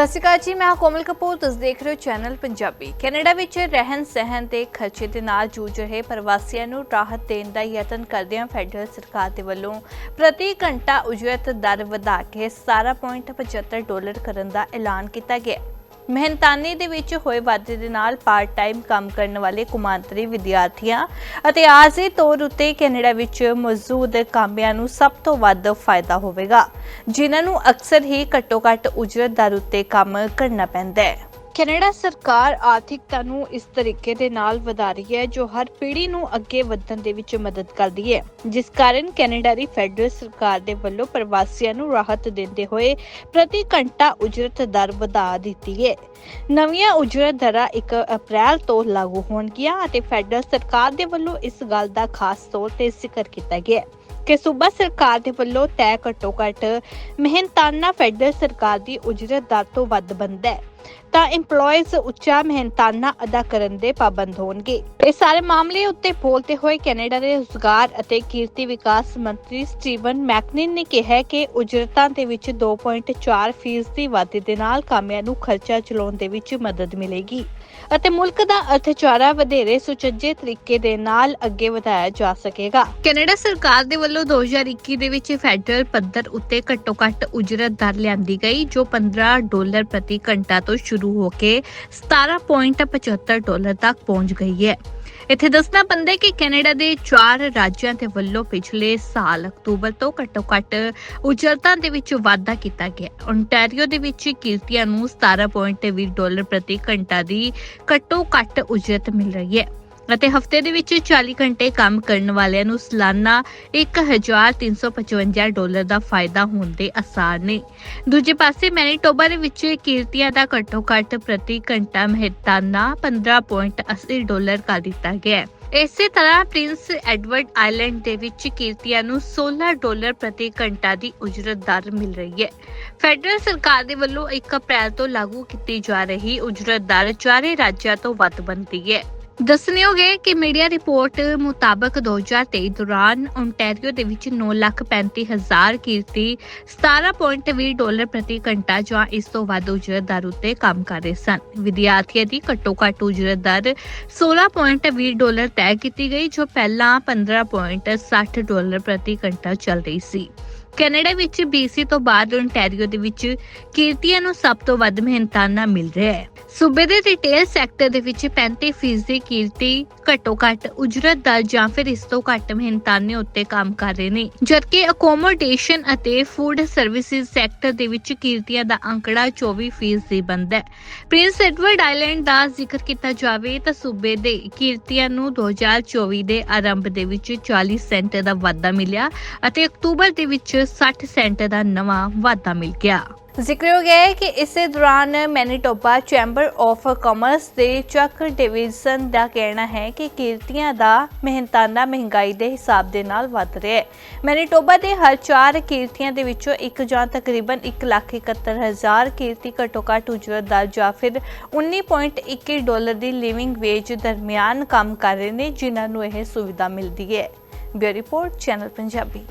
ਸਤਿ ਸ਼੍ਰੀ ਅਕਾਲ ਜੀ, ਮੈਂ ਕੋਮਲ ਕਪੂਰ, ਤੁਸੀਂ ਦੇਖ ਰਹੇ ਹੋ ਚੈਨਲ ਪੰਜਾਬੀ। ਕੈਨੇਡਾ ਵਿੱਚ ਰਹਿਣ ਸਹਿਣ ਦੇ ਖਰਚੇ ਦੇ ਨਾਲ ਜੂਝ ਰਹੇ ਪ੍ਰਵਾਸੀਆਂ ਨੂੰ ਰਾਹਤ ਦੇਣ ਦਾ ਯਤਨ ਕਰਦਿਆਂ ਫੈਡਰਲ ਸਰਕਾਰ ਦੇ ਵੱਲੋਂ ਪ੍ਰਤੀ ਘੰਟਾ ਉਜਰਤ ਦਰ ਵਧਾ ਕੇ 17.75 ਡਾਲਰ ਕਰਨ ਦਾ ਐਲਾਨ ਕੀਤਾ ਗਿਆ। ਮਿਹਨਤਾਨੇ ਦੇ ਵਿੱਚ ਹੋਏ ਵਾਧੇ ਦੇ ਨਾਲ ਪਾਰਟ ਟਾਈਮ ਕੰਮ ਕਰਨ ਵਾਲੇ ਕੁਮਾਂਤਰੀ ਵਿਦਿਆਰਥੀਆਂ ਅਤੇ ਆਰਜ਼ੀ ਤੌਰ ਉੱਤੇ ਕੈਨੇਡਾ ਵਿੱਚ ਮੌਜੂਦ ਕਾਮਿਆਂ ਨੂੰ ਸਭ ਤੋਂ ਵੱਧ ਫਾਇਦਾ ਹੋਵੇਗਾ, ਜਿਨ੍ਹਾਂ ਨੂੰ ਅਕਸਰ ਹੀ ਘੱਟੋ-ਘੱਟ ਉਜਰਤ ਦਰ ਉੱਤੇ ਕੰਮ ਕਰਨਾ ਪੈਂਦਾ ਹੈ। ਕੈਨੇਡਾ ਸਰਕਾਰ ਆਰਥਿਕਤਾ ਨੂੰ ਇਸ ਤਰੀਕੇ ਦੇ ਨਾਲ ਵਧਾ ਰਹੀ ਹੈ, ਜੋ ਹਰ ਪੀੜ੍ਹੀ ਨੂੰ ਅੱਗੇ ਵਧਣ ਦੇ ਵਿੱਚ ਮਦਦ ਕਰਦੀ ਹੈ। ਜਿਸ ਕਾਰਨ ਕੈਨੇਡਾ ਦੀ ਫੈਡਰਲ ਸਰਕਾਰ ਦੇ ਵੱਲੋਂ ਪ੍ਰਵਾਸੀਆਂ ਨੂੰ ਰਾਹਤ ਦਿੰਦੇ ਹੋਏ ਪ੍ਰਤੀ ਘੰਟਾ ਉਜਰਤ ਦਰ ਵਧਾ ਦਿੱਤੀ ਹੈ। ਨਵੀਆਂ ਉਜਰਤ ਦਰਾਂ 1 ਅਪ੍ਰੈਲ ਤੋਂ ਲਾਗੂ ਹੋਣਗੀਆਂ ਅਤੇ ਫੈਡਰਲ ਸਰਕਾਰ ਦੇ ਵੱਲੋਂ ਇਸ ਗੱਲ ਦਾ ਖਾਸ ਤੌਰ ਤੇ ਜ਼ਿਕਰ ਕੀਤਾ ਗਿਆ ਹੈ ਕਿ ਸੂਬਾ ਸਰਕਾਰ ਦੇ ਵੱਲੋਂ ਤੈਅ ਘੱਟੋ ਘੱਟ ਮਿਹਨਤਾਨਾ ਫੈਡਰਲ ਸਰਕਾਰ ਦੀ ਉਜਰਤ ਦਰ ਤੋਂ ਵੱਧ ਬੰਦਾ ਹੈ। ਤਾਂ EMPLOYEES ਉੱਚਾ ਮਿਹਨਤਾਨਾ ਅਦਾ ਕਰਨ ਦੇ ਪਾਬੰਦ ਹੋਣਗੇ। ਇਹ ਸਾਰੇ ਮਾਮਲੇ ਉੱਤੇ ਬੋਲਦੇ ਹੋਏ ਕੈਨੇਡਾ ਦੇ ਰੁਜ਼ਗਾਰ ਅਤੇ ਕਿਰਤੀ ਵਿਕਾਸ ਮੰਤਰੀ ਸਟੀਵਨ ਮੈਕਨਿਨ ਨੇ ਕਿਹਾ ਕਿ ਉਜਰਤਾਂ ਦੇ ਵਿੱਚ 2.4 ਫੀਸਦੀ ਵਾਧੇ ਦੇ ਨਾਲ ਕਾਮਿਆਂ ਨੂੰ ਖਰਚਾ ਚਲਾਉਣ ਦੇ ਵਿੱਚ ਮਦਦ ਮਿਲੇਗੀ। ਅਤੇ ਮੁਲਕ ਦਾ ਅਰਥਚਾਰਾ ਵਧੇਰੇ ਸੁਚੱਜੇ ਤਰੀਕੇ ਦੇ ਨਾਲ ਅੱਗੇ ਵਧਾਇਆ ਜਾ ਸਕੇਗਾ। ਕੈਨੇਡਾ ਸਰਕਾਰ ਦੇ ਵੱਲੋਂ 2021 ਦੇ ਵਿੱਚ ਫੈਡਰਲ ਪੱਧਰ ਉੱਤੇ ਘੱਟੋ ਘੱਟ ਉਜਰਤ ਦਰ ਲਿਆਂਦੀ ਗਈ, ਜੋ 15 ਡਾਲਰ ਪ੍ਰਤੀ ਘੰਟਾ ਤੋਂ ਸ਼ੁਰੂ ਹੋ ਕੇ 17.75 ਡਾਲਰ ਤੱਕ ਪਹੁੰਚ ਗਈ ਹੈ। ਇੱਥੇ ਦੱਸਣਾ ਪੰਦਾ ਕਿ ਕੈਨੇਡਾ ਦੇ ਚਾਰ ਰਾਜਾਂ ਦੇ ਵੱਲੋਂ ਪਿਛਲੇ ਸਾਲ ਅਕਤੂਬਰ ਤੋਂ ਘੱਟੋ ਘੱਟ ਉਜਰਤਾਂ ਦੇ ਵਿੱਚ ਵਾਧਾ ਕੀਤਾ ਗਿਆ। ਓਨਟਾਰੀਓ ਦੇ ਵਿੱਚ ਕਿਰਤੀਆਂ ਨੂੰ 17.20 ਡਾਲਰ ਪ੍ਰਤੀ ਘੰਟਾ ਦੀ ਘੱਟੋ ਘੱਟ ਉਜਰਤ ਮਿਲ ਰਹੀ ਹੈ। ਅਤੇ ਹਫ਼ਤੇ ਦੇ ਵਿੱਚ 40 ਘੰਟੇ ਕੰਮ ਕਰਨ ਵਾਲਿਆਂ ਨੂੰ ਸਾਲਾਨਾ 1355 ਡਾਲਰ ਦਾ ਫਾਇਦਾ ਹੋਣ ਦੇ ਅਸਾਰ ਨੇ। ਦੂਜੇ ਪਾਸੇ ਮੈਨੀਟੋਬਾ ਦੇ ਵਿੱਚ ਕਿਰਤੀਆਂ ਦਾ ਘੱਟੋ ਘੱਟ ਪ੍ਰਤੀ ਘੰਟਾ ਮਹਿਤਾਨਾ 15.80 ਡਾਲਰ ਕਰ ਦਿੱਤਾ ਗਿਆ ਹੈ। ਇਸੇ ਤਰ੍ਹਾਂ ਪ੍ਰਿੰਸ ਐਡਵਰਡ ਆਈਲੈਂਡ ਦੇ ਵਿੱਚ ਕਿਰਤੀਆਂ ਨੂੰ 16 ਡਾਲਰ ਪ੍ਰਤੀ ਘੰਟਾ ਦੀ ਉਜਰਤ ਦਰ ਮਿਲ ਰਹੀ ਹੈ। ਫੈਡਰਲ ਸਰਕਾਰ ਦੇ ਵੱਲੋਂ 1 ਅਪ੍ਰੈਲ ਤੋਂ ਲਾਗੂ ਕੀਤੀ ਜਾ ਰਹੀ ਉਜਰਤ ਦਰ ਚਾਰੇ ਰਾਜਾਂ ਤੋਂ ਵੱਧ ਬਣਦੀ ਹੈ। ਦੱਸਣਯੋਗ ਕਿ ਮੀਡੀਆ ਰਿਪੋਰਟ ਮੁਤਾਬਕ 2023 ਦੌਰਾਨ ਓਨਟਾਰੀਓ ਦੇ ਵਿੱਚ 9,35,000 ਕੀਰਤੀ 17.20 ਡਾਲਰ ਪ੍ਰਤੀ ਘੰਟਾ ਜਾਂ ਇਸ ਤੋਂ ਵੱਧ ਉਜਰਤ ਦਰ ਉੱਤੇ ਕੰਮ ਕਰ ਰਹੇ ਸਨ। ਵਿਦਿਆਰਥੀਆਂ ਦੀ ਘੱਟੋ ਘੱਟ ਉਜਰਤ ਦਰ 16.20 ਡਾਲਰ ਤੈਅ ਕੀਤੀ ਗਈ ਜੋ ਪਹਿਲਾਂ 15.60 ਡਾਲਰ ਪ੍ਰਤੀ ਘੰਟਾ ਚੱਲ ਰਹੀ ਸੀ। ਕੈਨੇਡਾ ਵਿੱਚ BC ਤੋਂ ਬਾਅਦ ਓਨਟਾਰੀਓ ਦੇ ਵਿੱਚ ਕਿਰਤੀਆਂ ਨੂੰ ਸਭ ਤੋਂ ਵੱਧ ਮਿਹਨਤਾਨਾ ਮਿਲ ਰਿਹਾ ਹੈ। ਸੂਬੇ ਦੇ ਰਿਟੇਲ ਸੈਕਟਰ ਦੇ ਵਿੱਚ 35% ਦੀ ਕੀਰਤੀ ਘੱਟੋ ਘੱਟ ਉਜਰਤ ਦਰ ਜਾਂ ਫਿਰ ਇਸ ਤੋਂ ਘੱਟ ਮਿਹਨਤਾਨੇ ਉੱਤੇ ਕੰਮ ਕਰ ਰਹੇ ਨੇ। ਜਦਕਿ ਅਕੋਮੋਡੇਸ਼ਨ ਅਤੇ ਫੂਡ ਸਰਵਿਸਿਜ਼ ਸੈਕਟਰ ਦੇ ਵਿੱਚ ਕੀਰਤੀਆਂ ਦਾ ਅੰਕੜਾ 24% ਦੀ ਬੰਦ ਹੈ। ਪ੍ਰਿੰਸ ਐਡਵਰਡ ਆਈਲੈਂਡ ਦਾ ਜ਼ਿਕਰ ਕੀਤਾ ਜਾਵੇ ਤਾਂ ਸੂਬੇ ਦੇ ਕੀਰਤੀਆਂ ਨੂੰ 2024 ਦੇ ਆਰੰਭ ਦੇ ਵਿੱਚ 40 ਸੈਂਟ ਦਾ ਵਾਧਾ ਮਿਲਿਆ ਅਤੇ ਅਕਤੂਬਰ ਦੇ ਵਿੱਚ 60 ਸੈਂਟ ਦਾ ਨਵਾਂ ਵਾਧਾ ਮਿਲ ਗਿਆ। ਜ਼ਿਕਰਯੋਗ ਹੈ ਕਿ ਇਸੇ ਦੌਰਾਨ ਮੈਨੀਟੋਬਾ ਚੈਂਬਰ ਆਫ ਕਾਮਰਸ ਦੇ ਚੱਕ ਡਿਵੀਜ਼ਨ ਦਾ ਕਹਿਣਾ ਹੈ ਕਿ ਕਿਰਤੀਆਂ ਦਾ ਮਿਹਨਤਾਨਾ ਮਹਿੰਗਾਈ ਦੇ ਹਿਸਾਬ ਦੇ ਨਾਲ ਵੱਧ ਰਿਹਾ ਹੈ। ਮੈਨੀਟੋਬਾ ਦੇ ਹਰ ਚਾਰ ਕਿਰਤੀਆਂ ਦੇ ਵਿੱਚੋਂ ਇੱਕ ਜਾਂ ਤਕਰੀਬਨ 1,71,000 ਕਿਰਤੀ ਘੱਟੋ ਘੱਟ ਉਜਰਤ ਦਰ ਜਾਂ ਫਿਰ 19.21 ਡਾਲਰ ਦੀ ਲਿਵਿੰਗ ਵੇਜ ਦਰਮਿਆਨ ਕੰਮ ਕਰ ਰਹੇ ਨੇ ਜਿਨ੍ਹਾਂ ਨੂੰ ਇਹ ਸੁਵਿਧਾ ਮਿਲਦੀ ਹੈ। Bureau report channel Punjabi.